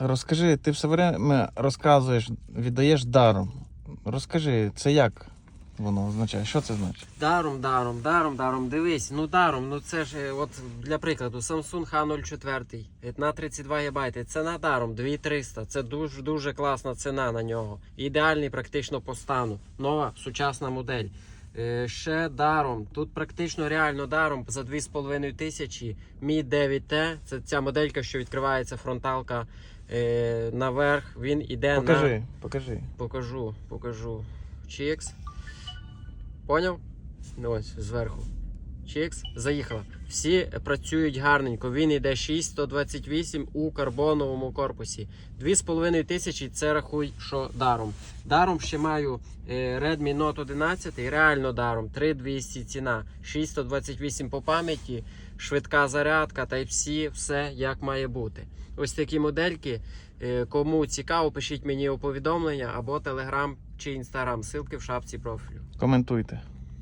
Розкажи, ти все время розказуєш, віддаєш даром. Розкажи, це як воно означає? Що це значить? Даром, даром, даром, даром. Дивись, ну даром, ну це ж е, от для прикладу, Samsung H04 е, на 32 ГБ. Ціна даром 2300. Це дуже дуже класна ціна на нього. Ідеальний практично по стану. Нова сучасна модель. Е, Ще даром. Тут практично реально даром за 2,5 тисячі. Mi 9T. Це ця моделька, що відкривається фронталка е, наверх. Він іде на. Покажи, покажи. Покажу, покажу. Чікс. Поняв? Ну ось зверху. Чікс. Заїхала. Всі працюють гарненько. Він йде 6128 у карбоновому корпусі. 2,5 тисячі це рахуй, що даром. Даром ще маю е, Redmi Note 11, реально даром. 3200 ціна. 628 по пам'яті, швидка зарядка, Type-C, все як має бути. Ось такі модельки. Е, Кому цікаво, пишіть мені у повідомлення або Telegram чи Instagram. Ссылки в шапці профілю. Коментуйте.